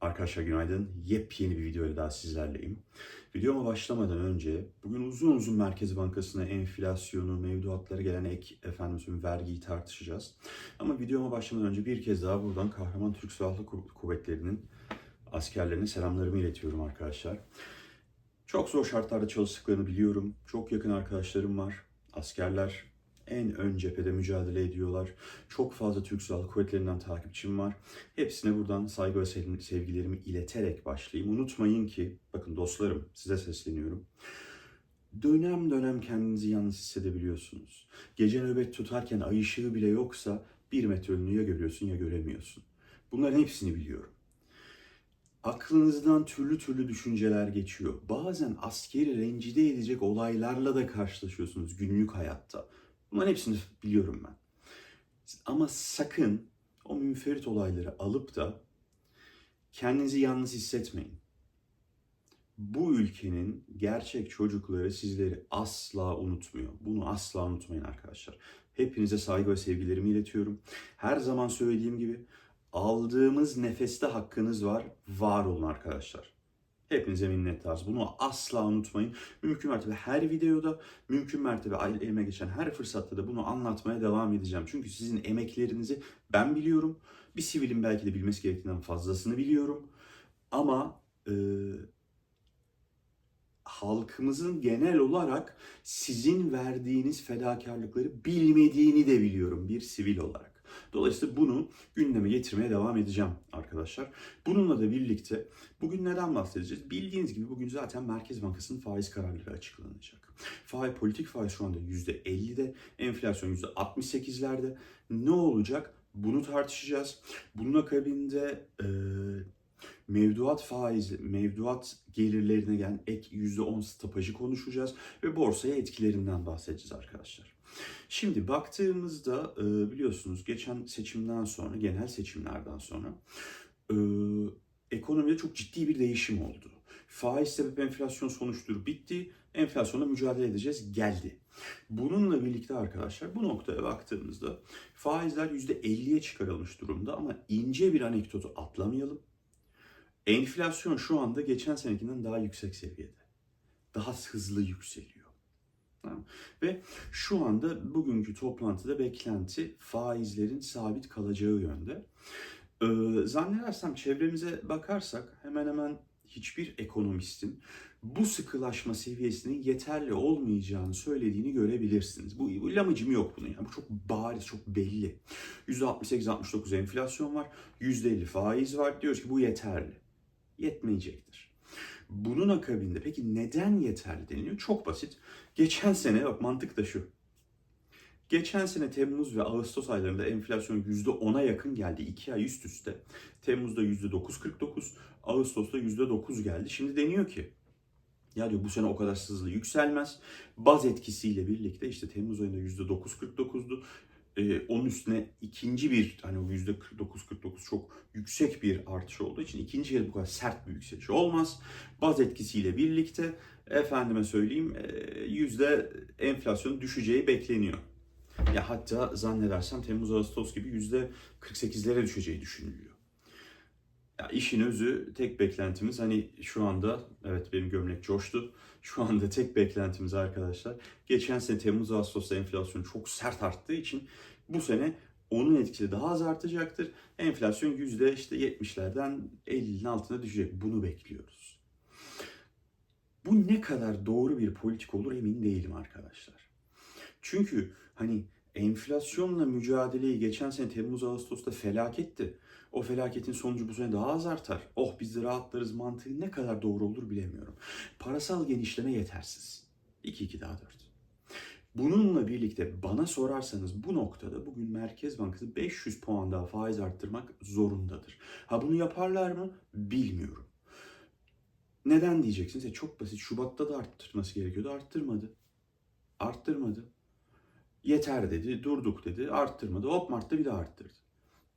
Arkadaşlar günaydın. Yepyeni bir videoyla daha sizlerleyim. Videoma başlamadan önce bugün uzun uzun Merkez Bankası'na enflasyonu, mevduatlara gelen ek efendim vergiyi tartışacağız. Ama videoma başlamadan önce bir kez daha buradan Kahraman Türk Silahlı Kuv- Kuvvetleri'nin askerlerine selamlarımı iletiyorum arkadaşlar. Çok zor şartlarda çalıştıklarını biliyorum. Çok yakın arkadaşlarım var. Askerler en ön cephede mücadele ediyorlar. Çok fazla Türk Silahlı Kuvvetleri'nden takipçim var. Hepsine buradan saygı ve sev- sevgilerimi ileterek başlayayım. Unutmayın ki, bakın dostlarım size sesleniyorum. Dönem dönem kendinizi yalnız hissedebiliyorsunuz. Gece nöbet tutarken ay ışığı bile yoksa bir metre önünü ya görüyorsun ya göremiyorsun. Bunların hepsini biliyorum. Aklınızdan türlü türlü düşünceler geçiyor. Bazen askeri rencide edecek olaylarla da karşılaşıyorsunuz günlük hayatta. Bunların hepsini biliyorum ben. Ama sakın o münferit olayları alıp da kendinizi yalnız hissetmeyin. Bu ülkenin gerçek çocukları sizleri asla unutmuyor. Bunu asla unutmayın arkadaşlar. Hepinize saygı ve sevgilerimi iletiyorum. Her zaman söylediğim gibi aldığımız nefeste hakkınız var. Var olun arkadaşlar. Hepinize minnettarız. Bunu asla unutmayın. Mümkün mertebe her videoda, mümkün mertebe elime geçen her fırsatta da bunu anlatmaya devam edeceğim. Çünkü sizin emeklerinizi ben biliyorum. Bir sivilin belki de bilmesi gerektiğinden fazlasını biliyorum. Ama e, halkımızın genel olarak sizin verdiğiniz fedakarlıkları bilmediğini de biliyorum bir sivil olarak. Dolayısıyla bunu gündeme getirmeye devam edeceğim arkadaşlar. Bununla da birlikte bugün neden bahsedeceğiz? Bildiğiniz gibi bugün zaten Merkez Bankası'nın faiz kararları açıklanacak. Faiz, politik faiz şu anda %50'de, enflasyon %68'lerde. Ne olacak? Bunu tartışacağız. Bunun akabinde e, mevduat faizi, mevduat gelirlerine gelen ek %10 stopajı konuşacağız ve borsaya etkilerinden bahsedeceğiz arkadaşlar. Şimdi baktığımızda e, biliyorsunuz geçen seçimden sonra, genel seçimlerden sonra e, ekonomide çok ciddi bir değişim oldu. Faiz sebep enflasyon sonuçtur bitti, enflasyonla mücadele edeceğiz geldi. Bununla birlikte arkadaşlar bu noktaya baktığımızda faizler %50'ye çıkarılmış durumda ama ince bir anekdotu atlamayalım. Enflasyon şu anda geçen senekinden daha yüksek seviyede. Daha hızlı yükseliyor. Ve şu anda bugünkü toplantıda beklenti faizlerin sabit kalacağı yönde. Ee, zannedersem çevremize bakarsak hemen hemen hiçbir ekonomistin bu sıkılaşma seviyesinin yeterli olmayacağını söylediğini görebilirsiniz. Bu, bu lamıcım yok bunun yani. Bu çok bariz, çok belli. %68-69 enflasyon var, %50 faiz var. Diyoruz ki bu yeterli. Yetmeyecektir. Bunun akabinde peki neden yeterli deniliyor? Çok basit. Geçen sene bak mantık da şu. Geçen sene Temmuz ve Ağustos aylarında enflasyon %10'a yakın geldi. 2 ay üst üste. Temmuz'da %9.49, Ağustos'ta %9 geldi. Şimdi deniyor ki ya diyor bu sene o kadar hızlı yükselmez. Baz etkisiyle birlikte işte Temmuz ayında %9.49'du. Ee, onun üstüne ikinci bir hani o %49-49 çok yüksek bir artış olduğu için ikinci kez bu kadar sert bir yükseliş olmaz. Baz etkisiyle birlikte efendime söyleyeyim e, yüzde enflasyon düşeceği bekleniyor. Ya hatta zannedersem Temmuz Ağustos gibi yüzde 48'lere düşeceği düşünülüyor. Ya işin özü tek beklentimiz hani şu anda evet benim gömlek coştu. Şu anda tek beklentimiz arkadaşlar geçen sene Temmuz Ağustos'ta enflasyon çok sert arttığı için bu sene onun etkisi daha az artacaktır. Enflasyon yüzde işte 70'lerden 50'nin altına düşecek. Bunu bekliyoruz. Bu ne kadar doğru bir politik olur emin değilim arkadaşlar. Çünkü hani enflasyonla mücadeleyi geçen sene Temmuz Ağustos'ta felaketti. O felaketin sonucu bu sene daha az artar. Oh biz de rahatlarız mantığı ne kadar doğru olur bilemiyorum. Parasal genişleme yetersiz. 2-2 daha 4. Bununla birlikte bana sorarsanız bu noktada bugün Merkez Bankası 500 puan daha faiz arttırmak zorundadır. Ha bunu yaparlar mı? Bilmiyorum. Neden diyeceksiniz? E çok basit. Şubat'ta da arttırması gerekiyordu. Arttırmadı. Arttırmadı. Yeter dedi, durduk dedi, arttırmadı. Hop Mart'ta bir daha arttırdı.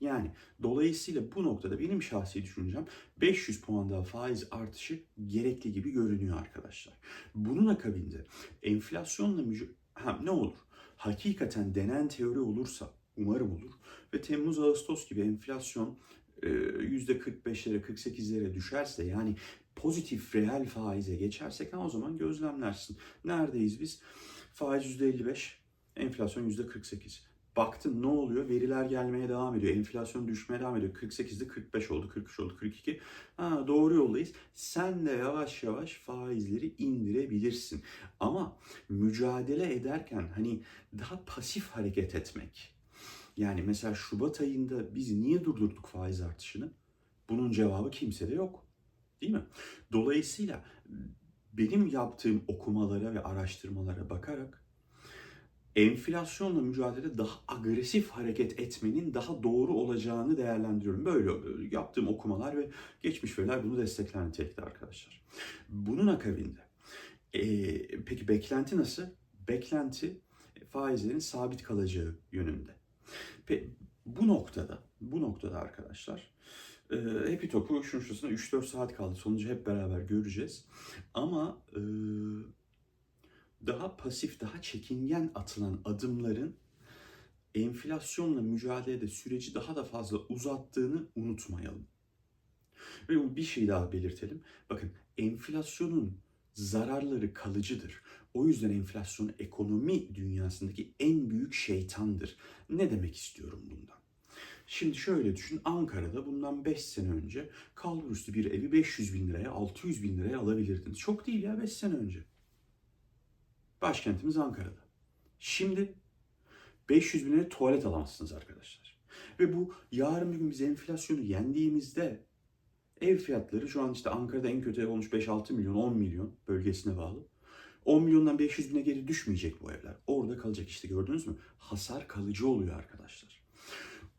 Yani dolayısıyla bu noktada benim şahsi düşüncem 500 puan daha faiz artışı gerekli gibi görünüyor arkadaşlar. Bunun akabinde enflasyonla mücadele... Ha, ne olur? Hakikaten denen teori olursa, umarım olur ve Temmuz-Ağustos gibi enflasyon e, %45'lere 48'lere düşerse yani pozitif reel faize geçersek o zaman gözlemlersin. Neredeyiz biz? Faiz %55, enflasyon %48. Baktın ne oluyor? Veriler gelmeye devam ediyor. Enflasyon düşmeye devam ediyor. 48'de 45 oldu, 43 oldu, 42. Ha, doğru yoldayız. Sen de yavaş yavaş faizleri indirebilirsin. Ama mücadele ederken hani daha pasif hareket etmek. Yani mesela Şubat ayında biz niye durdurduk faiz artışını? Bunun cevabı kimsede yok. Değil mi? Dolayısıyla benim yaptığım okumalara ve araştırmalara bakarak enflasyonla mücadele daha agresif hareket etmenin daha doğru olacağını değerlendiriyorum. Böyle yaptığım okumalar ve geçmiş veriler bunu destekler nitelikte arkadaşlar. Bunun akabinde e, peki beklenti nasıl? Beklenti faizlerin sabit kalacağı yönünde. Pe, bu noktada, bu noktada arkadaşlar e, Happy Talk'u şunun şurasına 3-4 saat kaldı. Sonucu hep beraber göreceğiz. Ama e, daha pasif, daha çekingen atılan adımların enflasyonla mücadelede süreci daha da fazla uzattığını unutmayalım. Ve bir şey daha belirtelim. Bakın enflasyonun zararları kalıcıdır. O yüzden enflasyon ekonomi dünyasındaki en büyük şeytandır. Ne demek istiyorum bundan? Şimdi şöyle düşün, Ankara'da bundan 5 sene önce kalburüstü bir evi 500 bin liraya, 600 bin liraya alabilirdiniz. Çok değil ya 5 sene önce. Başkentimiz Ankara'da. Şimdi 500 bin liraya tuvalet alamazsınız arkadaşlar. Ve bu yarın bir gün biz enflasyonu yendiğimizde ev fiyatları şu an işte Ankara'da en kötü ev olmuş 5-6 milyon, 10 milyon bölgesine bağlı. 10 milyondan 500 bine geri düşmeyecek bu evler. Orada kalacak işte gördünüz mü? Hasar kalıcı oluyor arkadaşlar.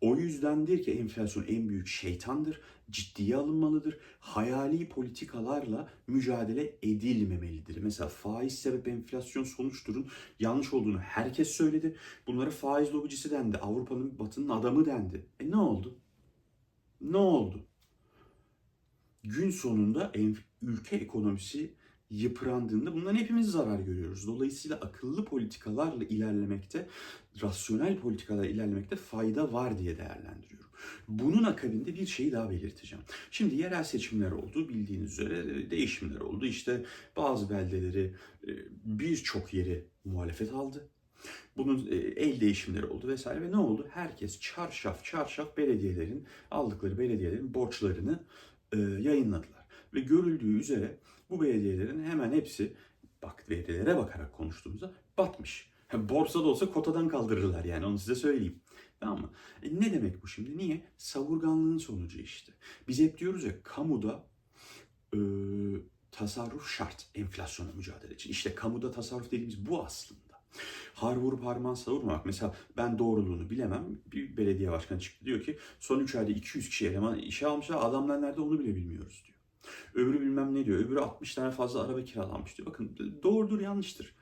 O yüzdendir ki enflasyon en büyük şeytandır, ciddiye alınmalıdır. Hayali politikalarla mücadele edilmemelidir. Mesela faiz sebep enflasyon sonuçturun yanlış olduğunu herkes söyledi. Bunlara faiz lobicisi dendi. Avrupa'nın batının adamı dendi. E ne oldu? Ne oldu? Gün sonunda ülke ekonomisi yıprandığında bundan hepimiz zarar görüyoruz. Dolayısıyla akıllı politikalarla ilerlemekte, rasyonel politikalarla ilerlemekte fayda var diye değerlendiriyorum. Bunun akabinde bir şeyi daha belirteceğim. Şimdi yerel seçimler oldu bildiğiniz üzere değişimler oldu. İşte bazı beldeleri birçok yeri muhalefet aldı. Bunun el değişimleri oldu vesaire ve ne oldu? Herkes çarşaf çarşaf belediyelerin aldıkları belediyelerin borçlarını yayınladılar. Ve görüldüğü üzere bu belediyelerin hemen hepsi bak verilere bakarak konuştuğumuzda batmış. Borsada olsa kotadan kaldırırlar yani onu size söyleyeyim. Tamam mı? E ne demek bu şimdi? Niye? Savurganlığın sonucu işte. Biz hep diyoruz ya kamuda e, tasarruf şart enflasyona mücadele için. İşte kamuda tasarruf dediğimiz bu aslında. Har vurup harman savurmamak. Mesela ben doğruluğunu bilemem. Bir belediye başkanı çıktı diyor ki son 3 ayda 200 kişi eleman işe almışlar. Adamlar nerede onu bile bilmiyoruz diyor. Öbürü bilmem ne diyor. Öbürü 60 tane fazla araba kiralanmış diyor. Bakın doğrudur yanlıştır.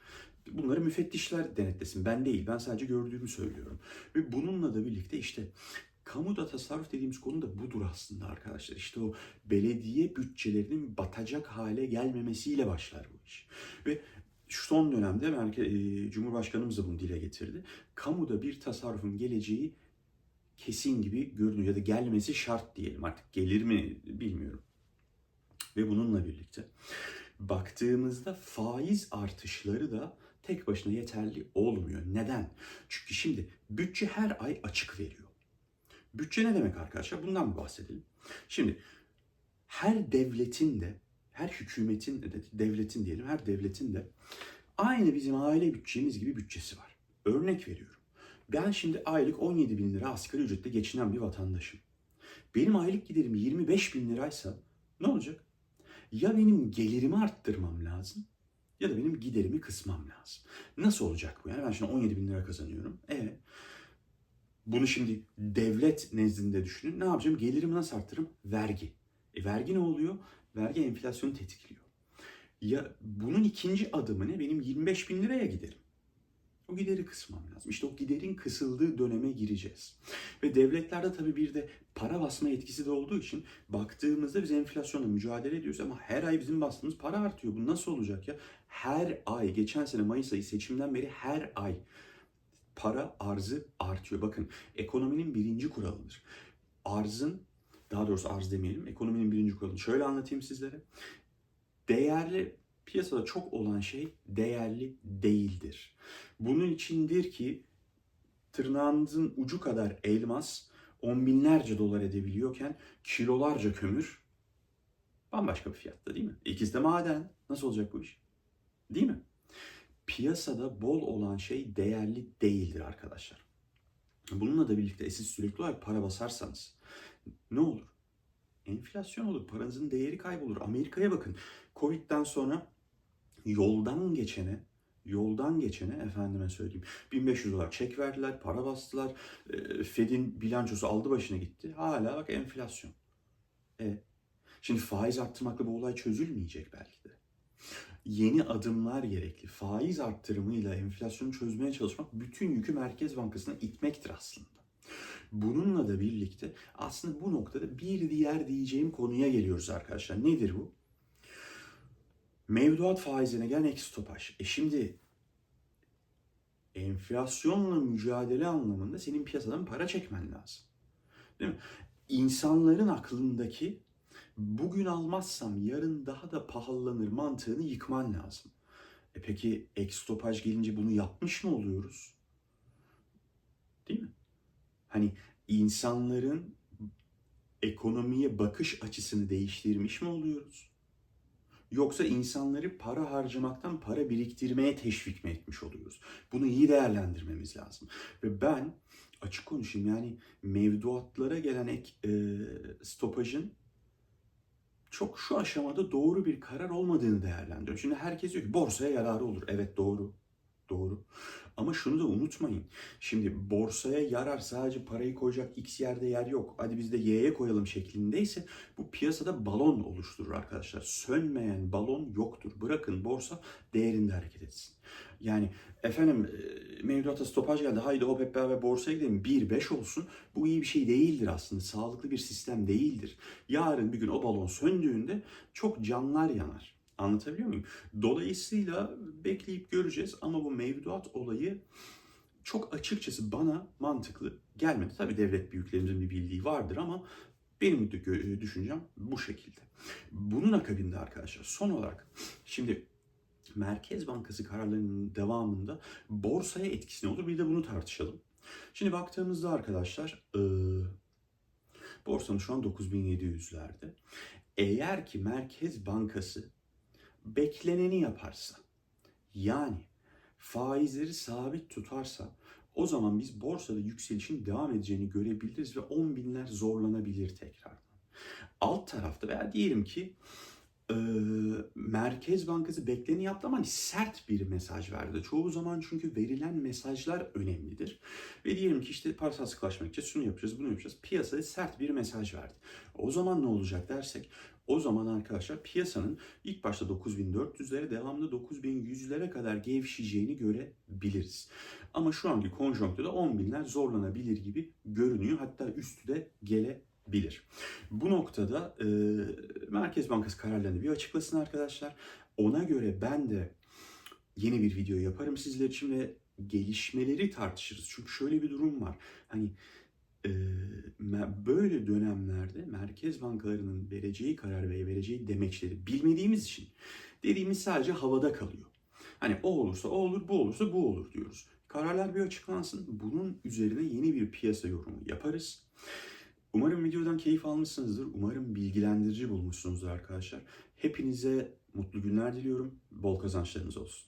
Bunları müfettişler denetlesin. Ben değil. Ben sadece gördüğümü söylüyorum. Ve bununla da birlikte işte kamuda tasarruf dediğimiz konu da budur aslında arkadaşlar. İşte o belediye bütçelerinin batacak hale gelmemesiyle başlar bu iş. Ve şu son dönemde belki e, Cumhurbaşkanımız da bunu dile getirdi. Kamuda bir tasarrufun geleceği kesin gibi görünüyor ya da gelmesi şart diyelim. Artık gelir mi bilmiyorum. Ve bununla birlikte baktığımızda faiz artışları da tek başına yeterli olmuyor. Neden? Çünkü şimdi bütçe her ay açık veriyor. Bütçe ne demek arkadaşlar? Bundan bir bahsedelim. Şimdi her devletin de, her hükümetin de, devletin diyelim, her devletin de aynı bizim aile bütçemiz gibi bütçesi var. Örnek veriyorum. Ben şimdi aylık 17 bin lira asgari ücretle geçinen bir vatandaşım. Benim aylık giderim 25 bin liraysa ne olacak? Ya benim gelirimi arttırmam lazım ya da benim giderimi kısmam lazım. Nasıl olacak bu? Yani ben şimdi 17 bin lira kazanıyorum. E bunu şimdi devlet nezdinde düşünün. Ne yapacağım? Gelirimi nasıl arttırırım? Vergi. E vergi ne oluyor? Vergi enflasyonu tetikliyor. Ya bunun ikinci adımı ne? Benim 25 bin liraya giderim. O gideri kısmam lazım. İşte o giderin kısıldığı döneme gireceğiz. Ve devletlerde tabii bir de para basma etkisi de olduğu için baktığımızda biz enflasyonla mücadele ediyoruz ama her ay bizim bastığımız para artıyor. Bu nasıl olacak ya? Her ay, geçen sene Mayıs ayı seçimden beri her ay para arzı artıyor. Bakın ekonominin birinci kuralıdır. Arzın daha doğrusu arz demeyelim, ekonominin birinci kuralını şöyle anlatayım sizlere. Değerli piyasada çok olan şey değerli değildir. Bunun içindir ki tırnağınızın ucu kadar elmas on binlerce dolar edebiliyorken kilolarca kömür bambaşka bir fiyatta değil mi? İkisi de maden. Nasıl olacak bu iş? Değil mi? Piyasada bol olan şey değerli değildir arkadaşlar. Bununla da birlikte siz sürekli olarak para basarsanız ne olur? Enflasyon olur. Paranızın değeri kaybolur. Amerika'ya bakın. Covid'den sonra yoldan geçene yoldan geçene efendime söyleyeyim 1500 dolar çek verdiler, para bastılar. E, Fed'in bilançosu aldı başına gitti. Hala bak enflasyon. E, şimdi faiz arttırmakla bu olay çözülmeyecek belki de. Yeni adımlar gerekli. Faiz arttırımıyla enflasyonu çözmeye çalışmak bütün yükü Merkez Bankası'na itmektir aslında. Bununla da birlikte aslında bu noktada bir diğer diyeceğim konuya geliyoruz arkadaşlar. Nedir bu? Mevduat faizine gelen ek stopaj. E şimdi enflasyonla mücadele anlamında senin piyasadan para çekmen lazım. Değil mi? İnsanların aklındaki bugün almazsam yarın daha da pahalanır mantığını yıkman lazım. E peki ek stopaj gelince bunu yapmış mı oluyoruz? Değil mi? Hani insanların ekonomiye bakış açısını değiştirmiş mi oluyoruz? Yoksa insanları para harcamaktan para biriktirmeye teşvik mi etmiş oluyoruz? Bunu iyi değerlendirmemiz lazım. Ve ben açık konuşayım yani mevduatlara gelen ek e, stopajın çok şu aşamada doğru bir karar olmadığını değerlendiriyorum. Şimdi herkes diyor ki borsaya yararı olur. Evet doğru. Doğru. Ama şunu da unutmayın. Şimdi borsaya yarar sadece parayı koyacak X yerde yer yok. Hadi biz de Y'ye koyalım şeklindeyse bu piyasada balon oluşturur arkadaşlar. Sönmeyen balon yoktur. Bırakın borsa değerinde hareket etsin. Yani efendim e, mevduata stopaj geldi. Haydi hop hep beraber borsaya gidelim. 1-5 olsun. Bu iyi bir şey değildir aslında. Sağlıklı bir sistem değildir. Yarın bir gün o balon söndüğünde çok canlar yanar. Anlatabiliyor muyum? Dolayısıyla bekleyip göreceğiz ama bu mevduat olayı çok açıkçası bana mantıklı gelmedi. Tabii devlet büyüklerimizin bir bildiği vardır ama benim düşüncem bu şekilde. Bunun akabinde arkadaşlar son olarak şimdi Merkez Bankası kararlarının devamında borsaya etkisi ne olur? Bir de bunu tartışalım. Şimdi baktığımızda arkadaşlar eee, borsanın şu an 9700'lerde. Eğer ki Merkez Bankası bekleneni yaparsa yani faizleri sabit tutarsa o zaman biz borsada yükselişin devam edeceğini görebiliriz ve 10 binler zorlanabilir tekrardan. Alt tarafta veya diyelim ki e, Merkez Bankası bekleni yaptı ama hani sert bir mesaj verdi. Çoğu zaman çünkü verilen mesajlar önemlidir. Ve diyelim ki işte parasal sıklaşmak için şunu yapacağız, bunu yapacağız. Piyasaya sert bir mesaj verdi. O zaman ne olacak dersek o zaman arkadaşlar piyasanın ilk başta 9400'lere devamlı 9100'lere kadar gevşeyeceğini görebiliriz. Ama şu anki konjonktürde 10 binler zorlanabilir gibi görünüyor. Hatta üstü de gelebilir. Bu noktada e, Merkez Bankası kararlarını bir açıklasın arkadaşlar. Ona göre ben de yeni bir video yaparım sizler için ve gelişmeleri tartışırız. Çünkü şöyle bir durum var. Hani e, böyle dönemlerde merkez bankalarının vereceği karar ve vereceği demeçleri bilmediğimiz için dediğimiz sadece havada kalıyor. Hani o olursa o olur, bu olursa bu olur diyoruz. Kararlar bir açıklansın. Bunun üzerine yeni bir piyasa yorumu yaparız. Umarım videodan keyif almışsınızdır. Umarım bilgilendirici bulmuşsunuzdur arkadaşlar. Hepinize mutlu günler diliyorum. Bol kazançlarınız olsun.